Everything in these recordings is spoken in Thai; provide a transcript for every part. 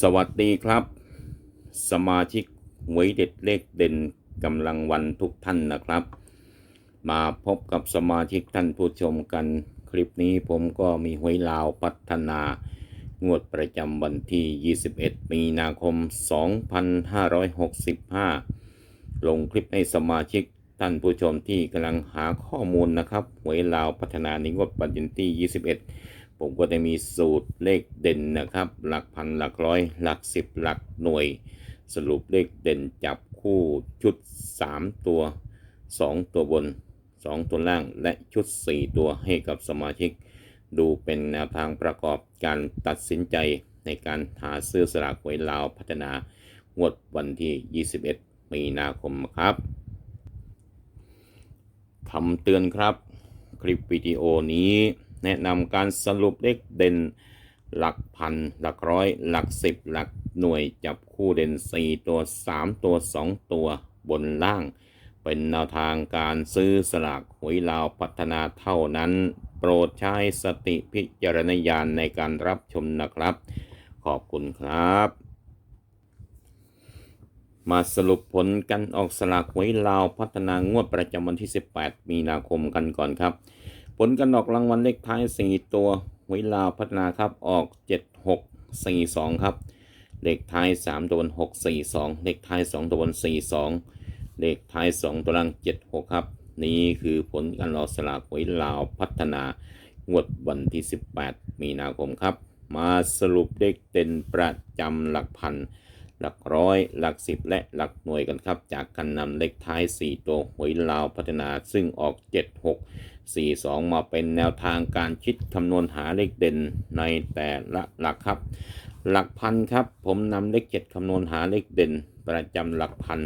สวัสดีครับ สมาชิกหวยเด็ดเลขเด่นกำลังวันทุกท่านนะครับ มาพบกับสมาชิกท่านผู้ชมกัน คลิปนี้ผมก็มีหวยลาวพัฒนางวดประจำวันที่ 21 มีนาคม 2565 ลงคลิปให้สมาชิกท่านผู้ชมที่กำลังหาข้อมูลนะครับหวยลาวพัฒนาในงวดประจำวันที่ 21 ผมก็จะมีสูตรเลขเด่นนะครับ หลักพันหลักร้อย หลักสิบหลักหน่วย สรุปเลขเด่นจับคู่ชุด 3 ตัว 2 ตัวบน 2 ตัวล่างและชุด 4 ตัวให้กับสมาชิก ดูเป็นแนวทางประกอบการตัดสินใจในการหาซื้อสลากหวยลาวพัฒนางวดวันที่ 21 มีนาคมครับคำเตือนครับ คลิปวิดีโอนี้ แนะนำการสรุปเลขเด่น หลักพัน หลักร้อย หลักสิบ หลักหน่วยจับคู่เด่น 4 ตัว 3 ตัว 2 ตัวบนล่าง เป็นแนวทางการซื้อสลากหวยลาวพัฒนาเท่านั้น โปรดใช้สติพิจารณญาณในการรับชมนะครับ ขอบคุณครับมาสรุปผลการออกสลากหวยลาวพัฒนางวดประจำวันที่ 18 มีนาคมกันก่อนครับ ผลการออกรางวัลเลขท้าย 4 ตัวหวยลาวพัฒนาครับออก 7642 ครับ เลขท้าย 3 ตัวบน642 เลขท้าย 2 ตัวบน42 เลขท้าย 2 ตัวล่าง 76 ครับ นี่คือผลการออสลากหวยลาวพัฒนางวดวันที่ 18 มีนาคมครับ มาสรุปเลขเด่นประจำหลักพัน หลักร้อย หลักสิบและหลักหน่วยกันครับ จากการนำเลขท้าย 4 ตัวหวยลาวพัฒนาซึ่งออก 76 42 มาเป็นแนวทางการคิดคำนวณหาเลขเด่นในแต่ละหลักครับ หลักพันครับ ผมนำเลข 7คำนวณหาเลขเด่น ประจำหลักพัน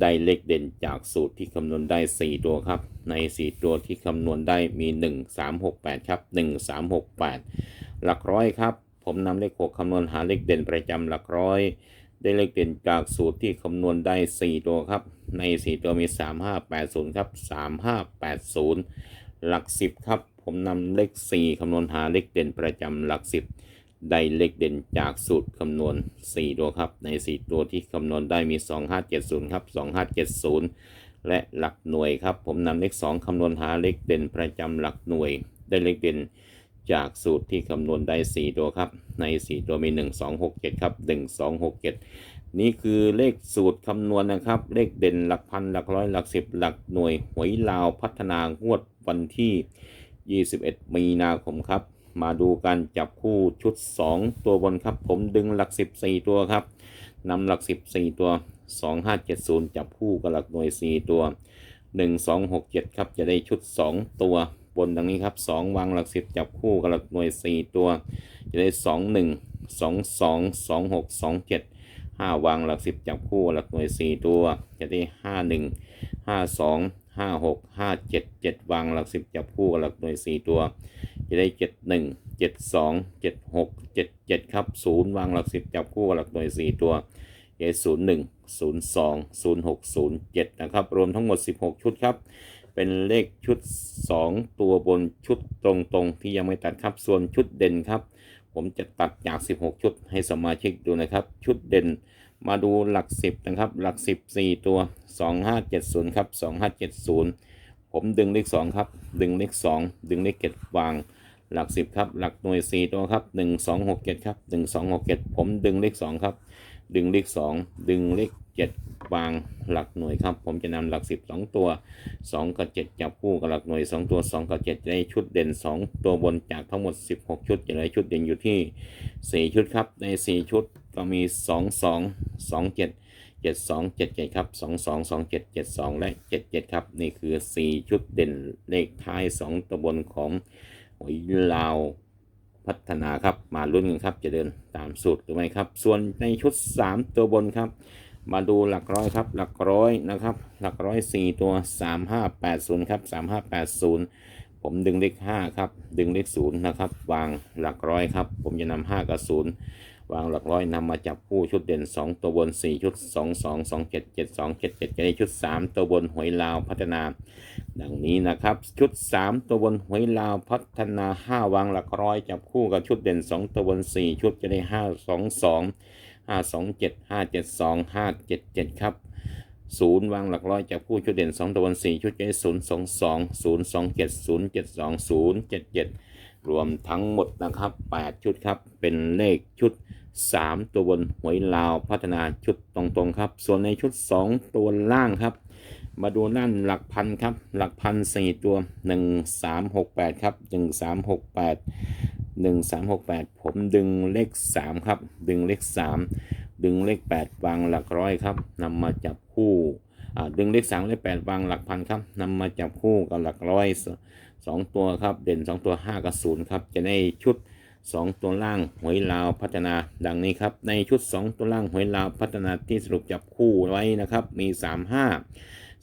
ได้เลขเด่นจากสูตรที่คำนวณได้ 4 ตัวครับ ใน 4 ตัวที่คำนวณได้มี 1 3 6 8 ครับ 1 3 6 8 หลักร้อยครับ ผมนำเลข 6คำนวณหาเลขเด่นประจำหลักร้อย ได้เลขเด่นจากสูตรที่คำนวณได้ 4 ตัวครับ ใน 4 ตัวมี 3580 ครับ 3580 หลัก 10 ครับ ผมนำเลข 4คำนวณหาเลขเด่นประจำหลัก 10 ได้เลขเด่นจากสูตรคำนวณ 4 ตัวครับ ใน 4 ตัวที่คำนวณได้มี 2570 ครับ 2570 และหลักหน่วยครับ ผมนำเลข 2คำนวณหาเลขเด่นประจำหลักหน่วย ได้เลขเด่น จากสูตรที่คำนวณได้ 4 ตัวครับ ใน 4 ตัวมี 1267 ครับ 1267 นี่คือเลขสูตรคำนวณนะครับ เลขเด่นหลักพันหลักร้อยหลักสิบหลักหน่วยหวยลาวพัฒนางวดวันที่ 21 มีนาคมครับ มาดูการจับคู่ชุด 2 ตัวบนครับ ผมดึงหลัก 14 ตัวครับนำหลัก 14 ตัว 2570 จับคู่กับหลักหน่วย 4 ตัว 1267 ครับจะได้ชุด 2 ตัว บนดังนี้ครับ 2 วางหลัก 10 จับคู่กับหลักหน่วย 4 ตัว จะได้ 21 22 26 27ห้าวางหลักสิบจับคู่หลักหน่วยสี่ตัว จะได้ห้าหนึ่งห้าสองห้าหกห้าเจ็ดเจ็ดวางหลักสิบจับคู่หลักหน่วยสี่ตัว จะได้เจ็ดหนึ่งเจ็ดสองเจ็ดหกเจ็ดเจ็ดครับศูนย์วางหลักสิบจับคู่หลักหน่วยสี่ตัวจะได้ศูนย์หนึ่งศูนย์สองศูนย์หกศูนย์เจ็ดนะครับ รวมทั้งหมดสิบหกชุดครับ เป็นเลขชุดสองตัวบนชุดตรงๆ ที่ยังไม่ตัดครับส่วนชุดเด่นครับ ผมจะตัดจาก 16 ชุดให้สมาชิกดูนะครับ ชุดเด่นมาดูหลัก 10 นะครับ หลัก 10 4 ตัว 2570 ครับ 2570 ผมดึงเลข 2 ครับ ดึงเลข 2 ดึงเลข7วาง หลัก 10 ครับ หลักหน่วย 4 ตัวครับ 1267 ครับ 1267 ผมดึงเลข 2 ครับ ดึงเลข 2 ดึงเลข 7 วางหลักหน่วยครับ ผมจะนำหลัก 10 2 ตัว 2 กับ 7 จับคู่กับหลักหน่วย 2 ตัว 2 กับ7จะได้ชุดเด่น 2 ตัวบนจากทั้งหมด 16 ชุดจะได้ชุดเด่นอยู่ที่ 4 ชุดครับ ใน 4 ชุดก็มี 2 2 2 7 7 2 7 7ครับ 2 2 2 7 7 2 และ 7 7 ครับ นี่คือ 4 ชุดเด่นเลขท้าย 2 ตัวบนของหวยลาวพัฒนาครับ มาลุ้นกันครับ จะเดินตามสูตรหรือไม่ครับ ส่วนในชุด 3 ตัวบนครับ มาดูหลักร้อยครับ หลักร้อยนะครับ หลักร้อยสี่ตัว3580ครับ3580ผมดึงเลข5ครับ ดึงเลข0นะครับ วางหลักร้อยครับ ผมจะนำ5กับ0วางหลักร้อยนำมาจับคู่ชุดเด่น 2 ตัวบน 4 ชุด 2 2 2 7 7 2 7 7จะได้ชุด 3 ตัวบนหวยลาวพัฒนา ดังนี้นะครับ ชุด 3 ตัวบนหวยลาวพัฒนา 5 วางหลักร้อยจับคู่กับชุดเด่น 2 ตัวบน 4 ชุดจะได้ 5 2 2 5 2 7 5 7 2 5 7 7 ครับศูนย์วางหลักร้อยจากผู้ชุดเด่นสองตัวบนสี่ชุดจะได้ศูนย์สองสองศูนย์สองเจ็ดศูนย์เจ็ดสองศูนย์เจ็ดเจ็ดรวมทั้งหมดนะครับแปดชุดครับ เป็นเลขชุดสามตัวบนหวยลาวพัฒนาชุดตรงๆครับ ส่วนในชุดสองตัวล่างครับ มาดูด้านหลักพันครับ หลักพันสี่ตัวหนึ่งสามหกแปดครับหนึ่งสามหกแปดหนึ่งสามหกแปดผมดึงเลขสามครับ ดึงเลขสามดึงเลข 8 วางหลักร้อยครับนำมาจับคู่ดึงเลข3เลข8วางหลักพันครับนำมาจับคู่กับหลักร้อยสองตัวครับ เด่น 2 ตัว 5 กับ 0 ครับ จะได้ชุด 2 ตัวล่างหวยลาวพัฒนา ดังนี้ครับ ในชุด 2 ตัวล่างหวยลาวพัฒนาที่สรุปจับคู่ไว้นะครับ มี 3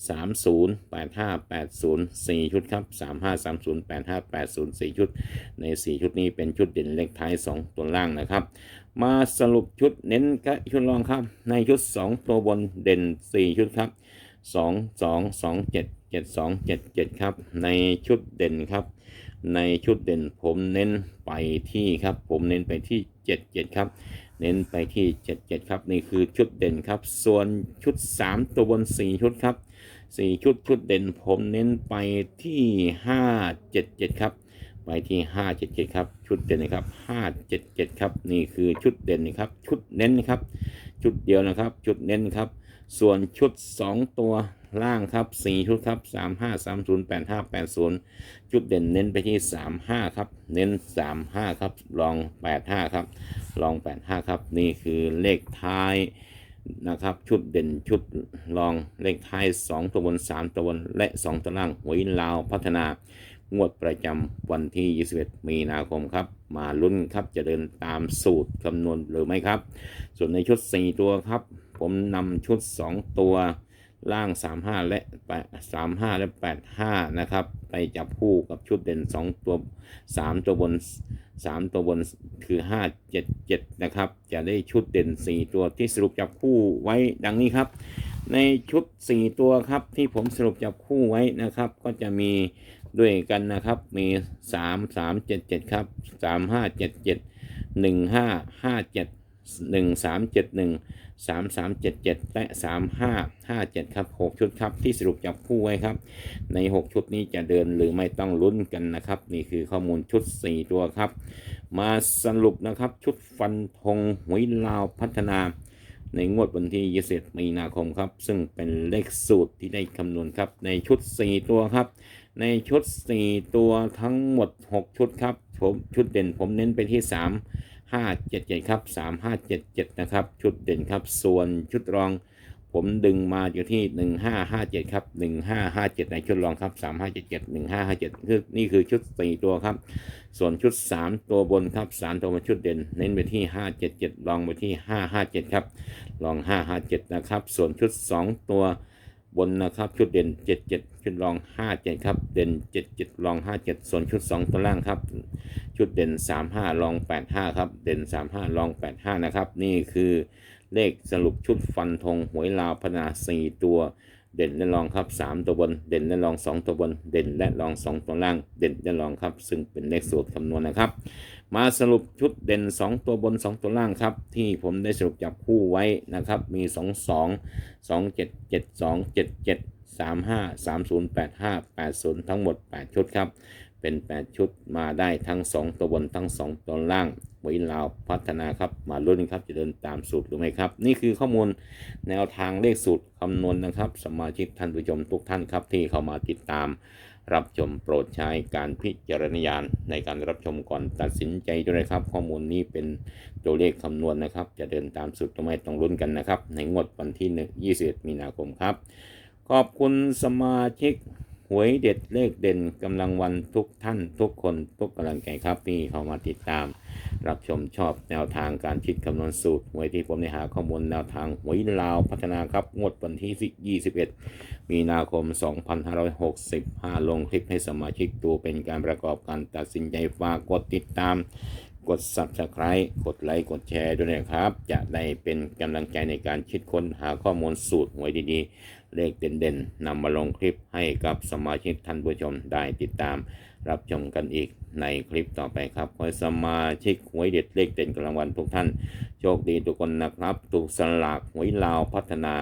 3 0 8 5 8 0 4 ชุดครับ 3 5 3 0 8 5 8 0 4 ชุด ใน 4 ชุดนี้เป็นชุดเด่นเลขท้าย 2 ตัวล่างนะครับ มาสรุปชุดเน้นกับชุดรองครับ ในชุด 2 ตัวบนเด่น 4 ชุดครับ 2 2 2 7 7 2 7 7 ครับ ในชุดเด่นครับ ในชุดเด่นผมเน้นไปที่ครับ ผมเน้นไปที่ 7 7 ครับ เน้นไปที่ 7 7 ครับ นี่คือชุดเด่นครับ ส่วนชุด 3 ตัวบน 4 ชุดครับ 4 ชุดชุดเด่นผมเน้นไปที่ 5 7 7 ครับ ไปที่ 577 ครับ ชุดเด่นนะครับ 577 ครับ นี่คือชุดเด่นนะครับ ชุดเน้นนะครับ ชุดเดียวนะครับ ชุดเน้นครับ ส่วนชุด 2 ตัว ล่างครับ4ชุดครับ 35 30 85 80ชุดเด่นเน้นไปที่ 35 ครับ เน้น 35 ครับ ลอง 85 ครับ ลอง 85 ครับ นี่คือเลขท้ายนะครับ ชุดเด่นชุดรองเลขท้าย 2 ตัวบน 3 ตัวบน และ 2 ตัวล่างหวยลาวพัฒนางวดประจำวันที่ 21 มีนาคมครับ มาลุ้นครับจะเดินตามสูตรคำนวณหรือไม่ครับ ส่วนในชุด 4 ตัวครับ ผมนำชุด 2 ตัว ล่าง 35 และ8 35 และ 85 นะครับ ไปจับคู่กับชุดเด่น 2 ตัว 3 ตัวบน 3 ตัวบนคือ 5 7 7 นะครับ จะได้ชุดเด่น 4 ตัวที่สรุปจับคู่ไว้ดังนี้ครับ ในชุด 4 ตัวครับที่ผมสรุปจับคู่ไว้นะครับ ก็จะมีด้วยกันนะครับ มี 3 3 7 7 ครับ 3 5 7 7 1 5 5 7 1 3 7 1 3 3 7 7 และ 3 5 5 7 ครับ 6 ชุดครับที่สรุปจับคู่ไว้ครับ ใน 6 ชุดนี้จะเดินหรือไม่ต้องลุ้นกันนะครับ นี่คือข้อมูลชุด 4 ตัวครับ มาสรุปนะครับชุดฟันธงหวยลาวพัฒนา ในงวดวันที่21มีนาคมครับ ซึ่งเป็นเลขสูตรที่ได้คำนวณครับ ในชุด 4 ตัวครับ ในชุด 4 ตัวทั้งหมด 6 ชุดครับผมชุดเด่นผมเน้นไปที่ 3 5 7 7ครับ3 5 7 7นะครับ ชุดเด่นครับ ส่วนชุดรอง ผมดึงมาอยู่ที่ 1557ครับ1557 ในชุดรองครับ3577 1557คือนี่คือชุด 4 ตัวครับ ส่วนชุด 3 ตัวบนครับ3ตัวบนชุดเด่น เน้นไปที่ 577 ลองไปที่ 557 ครับ ลอง 557 นะครับ ส่วนชุด 2 ตัว บนนะครับชุดเด่น 77 ชุดรอง 57 ครับ เด่น 77ลอง 57 ส่วนชุด 2ตัวล่างครับ ชุดเด่น 35ลอง 85 ครับ เด่น 35ลอง 85 นะครับ นี่คือเลขสรุปชุดฟันธงหวยลาวพนา 4 ตัว เด่นและรองครับ 3 ตัวบน เด่นและรอง 2 ตัวบน เด่นและรอง 2 ตัวล่าง เด่นและรองครับ ซึ่งเป็นเลขสูตรคำนวณนะครับ มาสรุปชุดเด่น 2 ตัวบน 2 ตัวล่างครับ ที่ผมได้สรุปจับคู่ไว้นะครับ มี 2 2 2 7 7 2 7 7 3 5 3 0 8 5 8 0 ทั้งหมด 8 ชุดครับ เป็น 8 ชุดมาได้ทั้ง 2 ตัวบนทั้ง 2 ตัวล่างหวยลาวพัฒนาครับ มาลุ้นครับจะเดินตามสูตรหรือไม่ครับ นี่คือข้อมูลแนวทางเลขสูตรคำนวณนะครับ สมาชิกท่านผู้ชมทุกท่านครับที่เข้ามาติดตาม รับชมโปรดใช้การพิจารณญาณในการรับชมก่อนตัดสินใจด้วยนะครับ ข้อมูลนี้เป็นตัวเลขคำนวณนะครับ จะเดินตามสุดทำไม่ต้องลุ้นกันนะครับ ในงวดวันที่1 21มีนาคมครับ ขอบคุณสมาชิก หวยเด็ดเลขเด่นกำลังวันทุกท่านทุกคนทุกกำลังใจครับที่เข้ามาติดตาม รับชมชอบแนวทางการคิดคำนวณสูตรหวยที่ผมได้หาข้อมูลแนวทางหวยลาวพัฒนาครับงวดวันที่ 21 มีนาคม 2565 ลงคลิปให้สมาชิกดูเป็นการประกอบการตัดสินใจฝากกดติดตามกด Subscribe กดไลค์ กดแชร์ด้วยนะครับ จะได้เป็นกำลังใจในการคิดค้นหาข้อมูลสูตรหวยดีๆ เลขเด่นๆนำมาลงคลิปให้กับสมาชิกท่านผู้ชมได้ติดตาม รับชมกันอีกในคลิปต่อไปครับขอสมาชิกหวยเด็ดเลขเด่นกลางวันทุกท่าน โชคดีทุกคนนะครับ ถูกสลากหวยลาวพัฒนา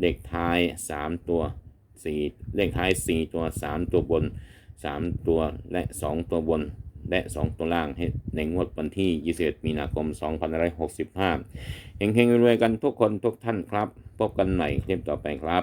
เลขท้าย 3 ตัว 4 เลขท้าย 4 ตัว 3 ตัวบน 3 ตัวและ 2 ตัวบนและ 2 ตัวล่างให้ในงวดวันที่ 21 มีนาคม 2565เฮงๆรวยๆกันทุกคนทุกท่านครับ พบกันใหม่คลิปต่อไปครับ